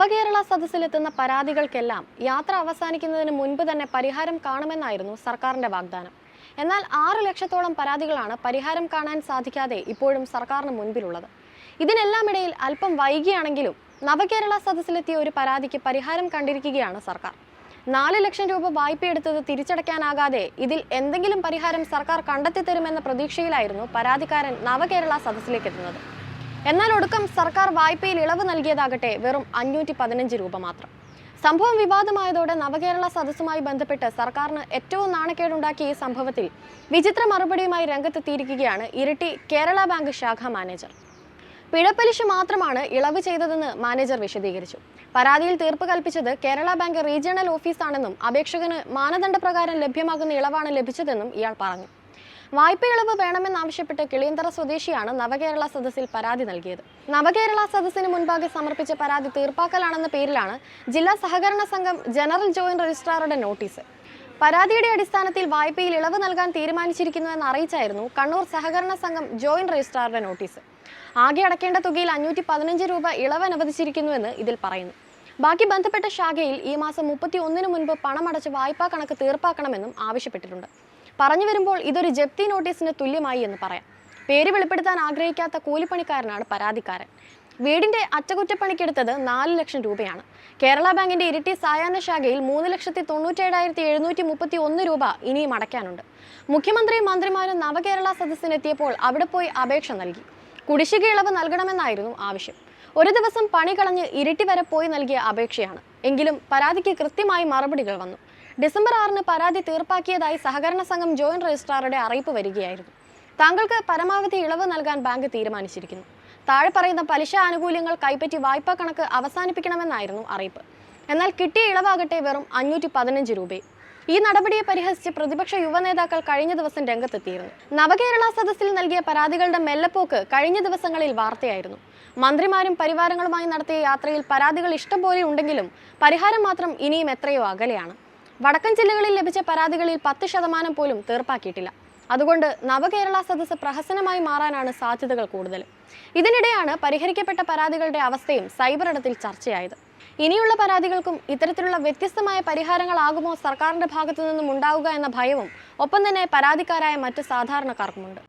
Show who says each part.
Speaker 1: നവകേരള സദസ്സിലെത്തുന്ന പരാതികൾക്കെല്ലാം യാത്ര അവസാനിക്കുന്നതിന് മുൻപ് തന്നെ പരിഹാരം കാണുമെന്നായിരുന്നു സർക്കാരിന്റെ വാഗ്ദാനം. എന്നാൽ ആറ് ലക്ഷത്തോളം പരാതികളാണ് പരിഹാരം കാണാൻ സാധിക്കാതെ ഇപ്പോഴും സർക്കാരിന് മുൻപിലുള്ളത്. ഇതിനെല്ലാം ഇടയിൽ അല്പം വൈകിയാണെങ്കിലും നവകേരള സദസ്സിലെത്തിയ ഒരു പരാതിക്ക് പരിഹാരം കണ്ടിരിക്കുകയാണ് സർക്കാർ. നാല് ലക്ഷം രൂപ വായ്പയെടുത്തത് തിരിച്ചടയ്ക്കാനാകാതെ ഇതിൽ എന്തെങ്കിലും പരിഹാരം സർക്കാർ കണ്ടെത്തി തരുമെന്ന പ്രതീക്ഷയിലായിരുന്നു പരാതിക്കാരൻ നവകേരള സദസ്സിലേക്ക് എത്തുന്നത് എന്നാൽ ഒടുക്കം സർക്കാർ വായ്പയിൽ ഇളവ് നൽകിയതാകട്ടെ വെറും അഞ്ഞൂറ്റി പതിനഞ്ച് രൂപ മാത്രം. സംഭവം വിവാദമായതോടെ നവകേരള സദസ്സുമായി ബന്ധപ്പെട്ട് സർക്കാരിന് ഏറ്റവും നാണക്കേടുണ്ടാക്കിയ ഈ സംഭവത്തിൽ വിചിത്ര മറുപടിയുമായി രംഗത്തെത്തിയിരിക്കുകയാണ് ഇരട്ടി കേരള ബാങ്ക് ശാഖ മാനേജർ. പിഴപ്പലിശ മാത്രമാണ് ഇളവ് ചെയ്തതെന്ന് മാനേജർ വിശദീകരിച്ചു. പരാതിയിൽ തീർപ്പ് കൽപ്പിച്ചത് കേരള ബാങ്ക് റീജിയണൽ ഓഫീസാണെന്നും അപേക്ഷകന് മാനദണ്ഡപ്രകാരം ലഭ്യമാകുന്ന ഇളവാണ് ലഭിച്ചതെന്നും ഇയാൾ പറഞ്ഞു. വായ്പ ഇളവ് വേണമെന്നാവശ്യപ്പെട്ട് കിളിയന്തറ സ്വദേശിയാണ് നവകേരള സദസ്സിൽ പരാതി നൽകിയത്. നവകേരള സദസ്സിന് മുൻപാകെ സമർപ്പിച്ച പരാതി തീർപ്പാക്കലാണെന്ന പേരിലാണ് ജില്ലാ സഹകരണ സംഘം ജനറൽ ജോയിന്റ് രജിസ്ട്രാറുടെ നോട്ടീസ്. പരാതിയുടെ അടിസ്ഥാനത്തിൽ വായ്പയിൽ ഇളവ് നൽകാൻ തീരുമാനിച്ചിരിക്കുന്നുവെന്ന് അറിയിച്ചായിരുന്നു കണ്ണൂർ സഹകരണ സംഘം ജോയിന്റ് രജിസ്ട്രാറുടെ നോട്ടീസ്. ആകെ അടക്കേണ്ട തുകയിൽ അഞ്ഞൂറ്റി പതിനഞ്ച് രൂപ ഇളവ് അനുവദിച്ചിരിക്കുന്നുവെന്ന് ഇതിൽ പറയുന്നു. ബാക്കി ബന്ധപ്പെട്ട ശാഖയിൽ ഈ മാസം മുപ്പത്തി ഒന്നിന് മുൻപ് പണമടച്ച് വായ്പാ കണക്ക് തീർപ്പാക്കണമെന്നും ആവശ്യപ്പെട്ടിട്ടുണ്ട്. പറഞ്ഞു വരുമ്പോൾ ഇതൊരു ജപ്തി നോട്ടീസിന് തുല്യമായി എന്ന് പറയാം. പേര് വെളിപ്പെടുത്താൻ ആഗ്രഹിക്കാത്ത കൂലിപ്പണിക്കാരനാണ് പരാതിക്കാരൻ. വീടിന്റെ അറ്റകുറ്റപ്പണിക്കെടുത്തത് നാല് ലക്ഷം രൂപയാണ്. കേരള ബാങ്കിന്റെ ഇരിട്ടി സായാഹ്ന ശാഖയിൽ മൂന്ന് ലക്ഷത്തി തൊണ്ണൂറ്റേഴായിരത്തി എഴുന്നൂറ്റി മുപ്പത്തി ഒന്ന് രൂപ ഇനിയും അടയ്ക്കാനുണ്ട്. മുഖ്യമന്ത്രിയും മന്ത്രിമാരും നവകേരള സദസ്സിനെത്തിയപ്പോൾ അവിടെ പോയി അപേക്ഷ നൽകി. കുടിശ്ശിക ഇളവ് നൽകണമെന്നായിരുന്നു ആവശ്യം. ഒരു ദിവസം പണി കളഞ്ഞ് ഇരിട്ടി വരെ പോയി നൽകിയ അപേക്ഷയാണ്. എങ്കിലും പരാതിക്ക് കൃത്യമായി മറുപടികൾ വന്നു. ഡിസംബർ ആറിന് പരാതി തീർപ്പാക്കിയതായി സഹകരണ സംഘം ജോയിന്റ് രജിസ്ട്രാറുടെ അറിയിപ്പ് വരികയായിരുന്നു. താങ്കൾക്ക് പരമാവധി ഇളവ് നൽകാൻ ബാങ്ക് തീരുമാനിച്ചിരിക്കുന്നു. താഴെ പറയുന്ന പലിശ ആനുകൂല്യങ്ങൾ കൈപ്പറ്റി വായ്പാ കണക്ക് അവസാനിപ്പിക്കണമെന്നായിരുന്നു അറിയിപ്പ്. എന്നാൽ കിട്ടിയ ഇളവാകട്ടെ വെറും അഞ്ഞൂറ്റി പതിനഞ്ച് രൂപയും ഈ നടപടിയെ പരിഹസിച്ച് പ്രതിപക്ഷ യുവനേതാക്കൾ കഴിഞ്ഞ ദിവസം രംഗത്തെത്തിയിരുന്നു. നവകേരള സദസ്സിൽ നൽകിയ പരാതികളുടെ മെല്ലപ്പോക്ക് കഴിഞ്ഞ ദിവസങ്ങളിൽ വാർത്തയായിരുന്നു. മന്ത്രിമാരും പരിവാരങ്ങളുമായി നടത്തിയ യാത്രയിൽ പരാതികൾ ഇഷ്ടംപോലെ ഉണ്ടെങ്കിലും പരിഹാരം മാത്രം ഇനിയും എത്രയോ അകലെയാണ്. വടക്കൻ ജില്ലകളിൽ ലഭിച്ച പരാതികളിൽ പത്ത് ശതമാനം പോലും തീർപ്പാക്കിയിട്ടില്ല. അതുകൊണ്ട് നവകേരള സദസ്സ് പ്രഹസനമായി മാറാനാണ് സാധ്യതകൾ കൂടുതൽ. ഇതിനിടെയാണ് പരിഹരിക്കപ്പെട്ട പരാതികളുടെ അവസ്ഥയും സൈബർ ഇടത്തിൽ ചർച്ചയായത്. ഇനിയുള്ള പരാതികൾക്കും ഇത്തരത്തിലുള്ള വ്യത്യസ്തമായ പരിഹാരങ്ങളാകുമോ സർക്കാരിന്റെ ഭാഗത്തു നിന്നും ഉണ്ടാവുക എന്ന ഭയവും ഒപ്പം തന്നെ പരാതിക്കാരായ മറ്റ് സാധാരണക്കാർക്കുമുണ്ട്.